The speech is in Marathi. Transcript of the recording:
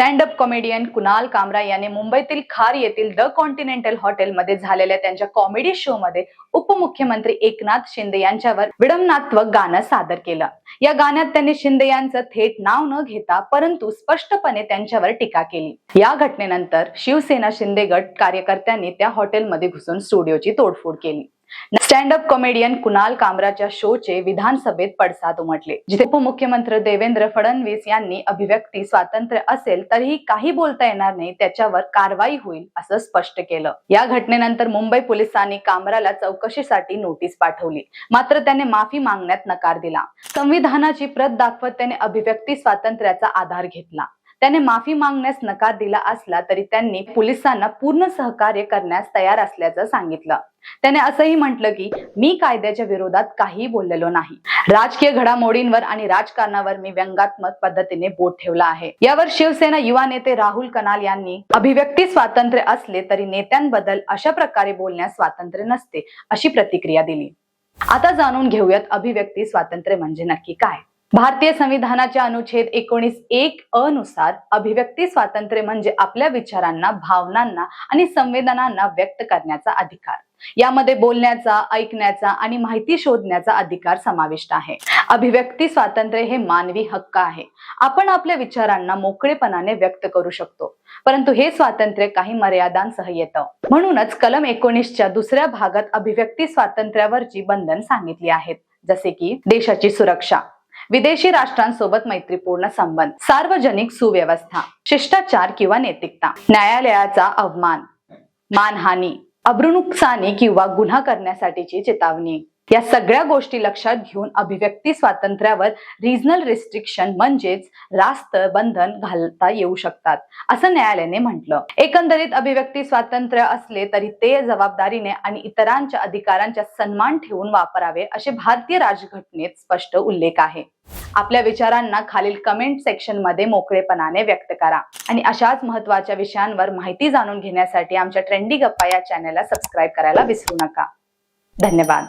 Stand up comedian Kunal Kamra याने मुंबईतील खार येथील द कॉन्टिनेंटल हॉटेलमध्ये झालेल्या त्यांच्या कॉमेडी शो मध्ये उपमुख्यमंत्री एकनाथ शिंदे यांच्यावर विडंबनात्मक गाणं सादर केलं. या गाण्यात त्यांनी शिंदे यांचं थेट नाव न घेता परंतु स्पष्टपणे त्यांच्यावर टीका केली. या घटनेनंतर शिवसेना शिंदे गट कार्यकर्त्यांनी त्या हॉटेलमध्ये घुसून स्टुडिओची तोडफोड केली. स्टँड अप कॉमेडियन कुणाल कामराच्या शोचे विधानसभेत पडसाद उमटले जिथे उपमुख्यमंत्री देवेंद्र फडणवीस यांनी अभिव्यक्ती स्वातंत्र्य असेल तरीही काही बोलता येणार नाही त्याच्यावर कारवाई होईल असं स्पष्ट केलं. या घटनेनंतर मुंबई पोलिसांनी कामराला चौकशीसाठी नोटीस पाठवली. मात्र त्याने माफी मागण्यात नकार दिला. संविधानाची प्रत दाखवत त्याने अभिव्यक्ती स्वातंत्र्याचा आधार घेतला. त्याने माफी मागण्यास नकार दिला असला तरी त्यांनी पोलिसांना पूर्ण सहकार्य करण्यास तयार असल्याचं सांगितलं. त्याने असंही म्हटलं की मी कायद्याच्या विरोधात काहीही बोललेलो नाही. राजकीय घडामोडींवर आणि राजकारणावर मी व्यंगात्मक पद्धतीने बोट ठेवला आहे. यावर शिवसेना युवा नेते राहुल कनाल यांनी अभिव्यक्ती स्वातंत्र्य असले तरी नेत्यांबद्दल अशा प्रकारे बोलण्यास स्वातंत्र्य नसते अशी प्रतिक्रिया दिली. आता जाणून घेऊयात अभिव्यक्ती स्वातंत्र्य म्हणजे नक्की काय. भारतीय संविधानाच्या अनुच्छेद एकोणीस एक अनुसार अभिव्यक्ती स्वातंत्र्य म्हणजे आपल्या विचारांना भावनांना आणि संवेदनांना व्यक्त करण्याचा अधिकार. यामध्ये बोलण्याचा ऐकण्याचा आणि माहिती शोधण्याचा अधिकार समाविष्ट आहे. अभिव्यक्ती स्वातंत्र्य हे मानवी हक्क आहे. आपण आपल्या विचारांना मोकळेपणाने व्यक्त करू शकतो. परंतु हे स्वातंत्र्य काही मर्यादांसह येतं. म्हणूनच कलम एकोणीसच्या दुसऱ्या भागात अभिव्यक्ती स्वातंत्र्यावरची बंधन सांगितली आहेत जसे की देशाची सुरक्षा. विदेशी राष्ट्रांसोबत मैत्रीपूर्ण संबंध सार्वजनिक सुव्यवस्था शिष्टाचार किंवा नैतिकता न्यायालयाचा अवमान मानहानी अब्रुनुकसानी किंवा गुन्हा करण्यासाठीची चेतावणी. या सगळ्या गोष्टी लक्षात घेऊन अभिव्यक्ती स्वातंत्र्यावर रिजनल रिस्ट्रिक्शन म्हणजेच रास्त बंधन घालता येऊ शकतात असं न्यायालयाने म्हटलं. एकंदरीत अभिव्यक्ती स्वातंत्र्य असले तरी ते जबाबदारीने आणि इतरांच्या अधिकारांचा सन्मान ठेवून वापरावे असे भारतीय राजघटनेत स्पष्ट उल्लेख आहे. आपल्या विचारांना खालील कमेंट सेक्शनमध्ये मोकळेपणाने व्यक्त करा आणि अशाच महत्त्वाच्या विषयांवर माहिती जाणून घेण्यासाठी आमच्या ट्रेंडी गप्पा या चॅनलला सबस्क्राईब करायला विसरू नका. धन्यवाद.